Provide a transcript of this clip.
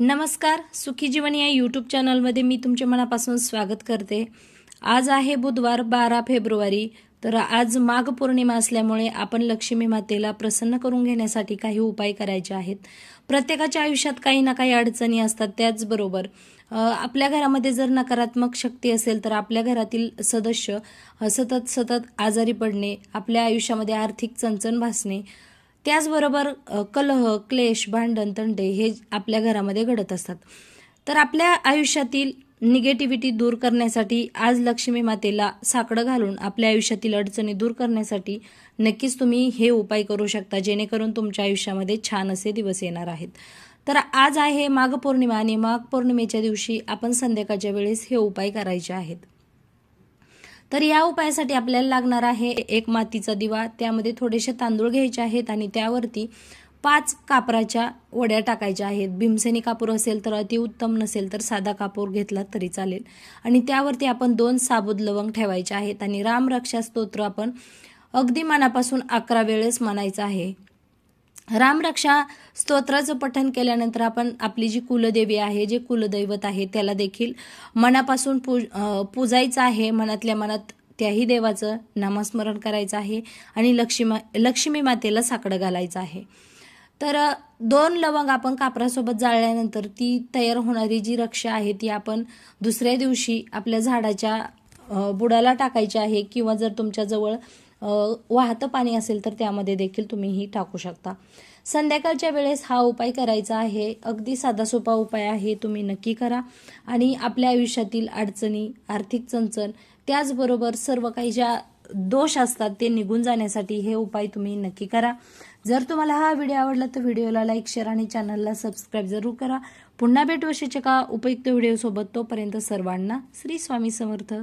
नमस्कार सुखी जीवन या यूट्यूब चॅनलमध्ये मी तुमच्या मनापासून स्वागत करते. आज आहे बुधवार बारा फेब्रुवारी. तर आज माघ पौर्णिमा असल्यामुळे आपण लक्ष्मी मातेला प्रसन्न करून घेण्यासाठी काही उपाय करायचे आहेत. प्रत्येकाच्या आयुष्यात काही ना काही अडचणी असतात त्याचबरोबर आपल्या घरामध्ये जर नकारात्मक शक्ती असेल तर आपल्या घरातील सदस्य सतत सतत आजारी पडणे आपल्या आयुष्यामध्ये आर्थिक चणचण भासणे त्याचबरोबर कलह क्लेश भांडण तंटे हे आपल्या घरामध्ये घडत असतात. तर आपल्या आयुष्यातील निगेटिव्हिटी दूर करण्यासाठी आज लक्ष्मी मातेला साकडं घालून आपल्या आयुष्यातील अडचणी दूर करण्यासाठी नक्कीच तुम्ही हे उपाय करू शकता जेणेकरून तुमच्या आयुष्यामध्ये छान असे दिवस येणार आहेत. तर आज आहे माघ पौर्णिमा आणि माघ पौर्णिमेच्या दिवशी आपण संध्याकाळच्या वेळेस हे उपाय करायचे आहेत. तर या उपायासाठी आपल्याला लागणार आहे एक मातीचा दिवा. त्यामध्ये थोडेसे तांदूळ घ्यायचे आहेत आणि त्यावरती पाच कापराच्या वड्या टाकायच्या आहेत. भीमसेनी कापूर असेल तर अतिउत्तम नसेल तर साधा कापूर घेतला तरी चालेल. आणि त्यावरती आपण दोन साबुद लवंग ठेवायचे आहेत आणि रामरक्षा स्तोत्र आपण अगदी मनापासून अकरा वेळेस म्हणायचं आहे. रामरक्षा स्तोत्राचं पठण केल्यानंतर आपण आपली जी कुलदेवी आहे जे कुलदैवत आहे त्याला देखील मनापासून पूज पूजायचं आहे. मनातल्या मनात त्याही देवाचं नामस्मरण करायचं आहे आणि लक्ष्मी लक्ष्मी मातेला साकडं घालायचं आहे. तर दोन लवंग आपण कापरासोबत जाळल्यानंतर ती तयार होणारी जी रक्षा आहे ती आपण दुसऱ्या दिवशी आपल्या झाडाच्या बुडाला टाकायची आहे किंवा जर तुमच्याजवळ वाहतं पाणी असेल तर त्यामध्ये देखील तुम्ही ही टाकू शकता. संध्याकाळच्या वेळेस हा उपाय करायचा आहे. अगदी साधा सोपा उपाय आहे. तुम्ही नक्की करा. आणि आपल्या आयुष्यातील अडचणी आर्थिक चणचण त्याचबरोबर सर्व काही ज्या दोष असतात ते निघून जाण्यासाठी हे उपाय तुम्ही नक्की करा. जर तुम्हाला हा व्हिडिओ आवडला तर व्हिडिओला लाईक शेअर आणि चॅनलला सबस्क्राईब जरूर करा. पुन्हा भेटू का उपयुक्त व्हिडिओसोबत तोपर्यंत सर्वांना श्री स्वामी समर्थ.